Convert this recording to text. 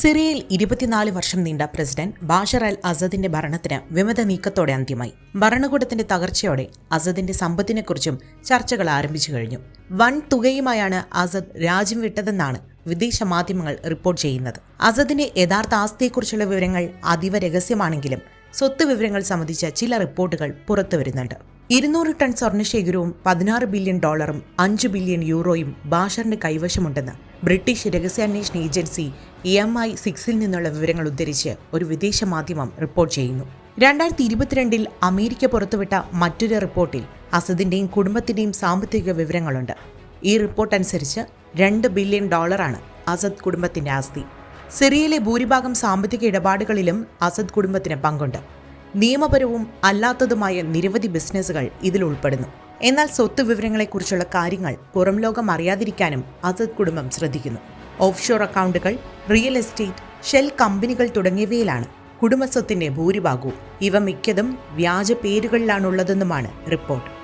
സിറിയയിൽ ഇരുപത്തിനാല് വർഷം നീണ്ട പ്രസിഡന്റ് ബാഷർ അൽ അസദിന്റെ ഭരണത്തിന് വിമത നീക്കത്തോടെ അന്ത്യമായി. ഭരണകൂടത്തിന്റെ തകർച്ചയോടെ അസദിന്റെ സമ്പത്തിനെക്കുറിച്ചും ചർച്ചകൾ ആരംഭിച്ചു കഴിഞ്ഞു. വൻ തുകയുമായാണ് അസദ് രാജ്യം വിട്ടതെന്നാണ് വിദേശ മാധ്യമങ്ങൾ റിപ്പോർട്ട് ചെയ്യുന്നത്. അസദിന്റെ യഥാർത്ഥ ആസ്തിയെക്കുറിച്ചുള്ള വിവരങ്ങൾ അതീവ രഹസ്യമാണെങ്കിലും സ്വത്ത് വിവരങ്ങൾ സംബന്ധിച്ച ചില റിപ്പോർട്ടുകൾ പുറത്തുവരുന്നുണ്ട്. ഇരുന്നൂറ് ടൺ സ്വർണശേഖരവും പതിനാറ് ബില്യൺ ഡോളറും അഞ്ച് ബില്യൺ യൂറോയും ബാഷറിന്റെ കൈവശമുണ്ടെന്ന് ബ്രിട്ടീഷ് രഹസ്യാന്വേഷണ ഏജൻസി എം ഐ സിക്സിൽ നിന്നുള്ള വിവരങ്ങൾ ഉദ്ധരിച്ച് ഒരു വിദേശ മാധ്യമം റിപ്പോർട്ട് ചെയ്യുന്നു. രണ്ടായിരത്തി ഇരുപത്തിരണ്ടിൽ അമേരിക്ക പുറത്തുവിട്ട മറ്റൊരു റിപ്പോർട്ടിൽ അസദിന്റെയും കുടുംബത്തിന്റെയും സാമ്പത്തിക വിവരങ്ങളുണ്ട്. ഈ റിപ്പോർട്ട് അനുസരിച്ച് രണ്ട് ബില്യൺ ഡോളറാണ് അസദ് കുടുംബത്തിന്റെ ആസ്തി. സിറിയയിലെ ഭൂരിഭാഗം സാമ്പത്തിക ഇടപാടുകളിലും അസദ് കുടുംബത്തിന് പങ്കുണ്ട്. നിയമപരവും അല്ലാത്തതുമായ നിരവധി ബിസിനസ്സുകൾ ഇതിൽ ഉൾപ്പെടുന്നു. എന്നാൽ സ്വത്ത് വിവരങ്ങളെക്കുറിച്ചുള്ള കാര്യങ്ങൾ പുറം ലോകം അറിയാതിരിക്കാനും അസദ് കുടുംബം ശ്രദ്ധിക്കുന്നു. ഓഫ്ഷോർ അക്കൗണ്ടുകൾ റിയൽ എസ്റ്റേറ്റ് ഷെൽ കമ്പനികൾ തുടങ്ങിയവയിലാണ് കുടുംബസ്വത്തിന്റെ ഭൂരിഭാഗവും. ഇവ മിക്കതും വ്യാജ പേരുകളിലാണുള്ളതെന്നുമാണ് റിപ്പോർട്ട്.